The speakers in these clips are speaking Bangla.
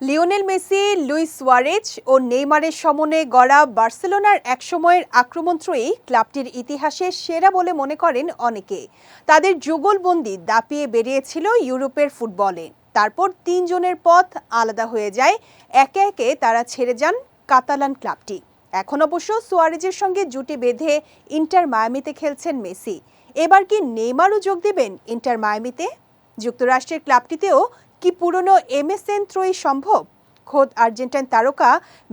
লিওনেল মেসি, লুইস সুয়ারেজ ও নেইমারের সমনে গড়া বার্সেলোনার একসময়ের আক্রমণত্রয়ী ক্লাবটির ইতিহাসে সেরা বলে মনে করেন অনেকে। তাদের যুগলবন্দি দাপিয়ে বেরিয়েছিল ইউরোপের ফুটবলে। তারপর তিনজনের পথ আলাদা হয়ে যায়। একে একে তারা ছেড়ে যান কাতালান ক্লাবটি। এখন অবশ্য সুয়ারেজের সঙ্গে জুটি বেঁধে ইন্টার মায়ামিতে খেলছেন মেসি। এবার কি নেইমারও যোগ দেবেন ইন্টার মায়ামিতে? যুক্তরাষ্ট্রের ক্লাবটিতেও কি পুরনো এমএসএন ত্রয়ী সম্ভব? খোদ আর্জেন্টাইন তারকা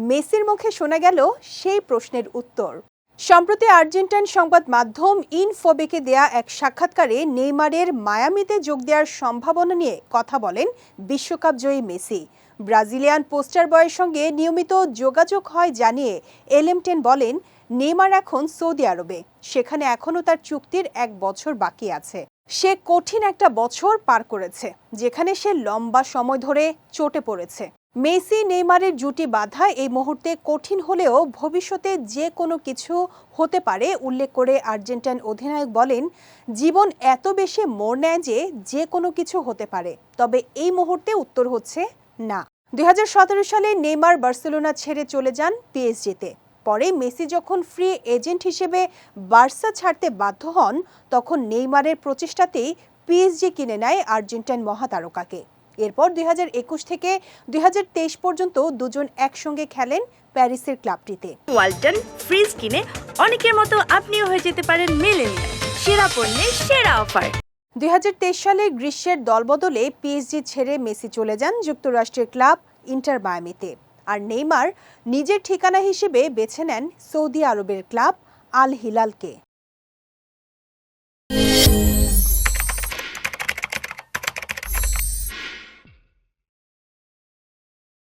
মেসির মুখে শোনা গেল সেই প্রশ্নের উত্তর। সম্প্রতি আর্জেন্টাইন সংবাদ মাধ্যম ইনফোবেকে দেয়া এক সাক্ষাৎকারে নেইমারের মায়ামিতে যোগ দেওয়ার সম্ভাবনা নিয়ে কথা বলেন বিশ্বকাপ জয়ী মেসি। ব্রাজিলিয়ান পোস্টার বয়ের সঙ্গে নিয়মিত যোগাযোগ হয় জানিয়ে এলএমটেন বলেন, নেইমার এখন সৌদি আরবে, সেখানে এখনও তার চুক্তির এক বছর বাকি আছে। সে কঠিন একটা বছর পার করেছে, যেখানে সে লম্বা সময় ধরে চটে পড়েছে। মেসি, নেইমারের জুটি বাঁধা এই মুহূর্তে কঠিন হলেও ভবিষ্যতে যে কোনো কিছু হতে পারে, উল্লেখ করে আর্জেন্টাইন অধিনায়ক বলেন, জীবন এত বেশি মোড় নেয় যে যে কোনো কিছু হতে পারে, তবে এই মুহূর্তে উত্তর হচ্ছে না। দুই হাজার সতেরো সালে নেইমার বার্সেলোনা ছেড়ে চলে যান পিএসজিতে পরে মেসি যখন ফ্রি এজেন্ট হিসেবে বার্সা ছাড়তে বাধ্য হন তখন নেইমারের প্রচেষ্টাতেই পিএসজি কিনে নেয় আর্জেন্টাইন মহাতারকাকে। এরপর দুই হাজার একুশ থেকে দুই হাজার তেইশ পর্যন্ত দুজন একসঙ্গে খেলেন প্যারিসের ক্লাবটিতে। ওয়ালটন ফ্রিজ কিনে অনেকের মতো আপনিও হয়ে যেতে পারেন মেলেনিয়া সেরা পণ্যের সেরা অফার। দুই হাজার তেইশ সালে গ্রীষ্মের দলবদলে পিএসজি ছেড়ে মেসি চলে যান যুক্তরাষ্ট্রের ক্লাব ইন্টার মায়ামিতে। আর নেইমার নিজের ঠিকানা হিসেবে বেছে নেন সৌদি আরবের ক্লাব আল হিলালকে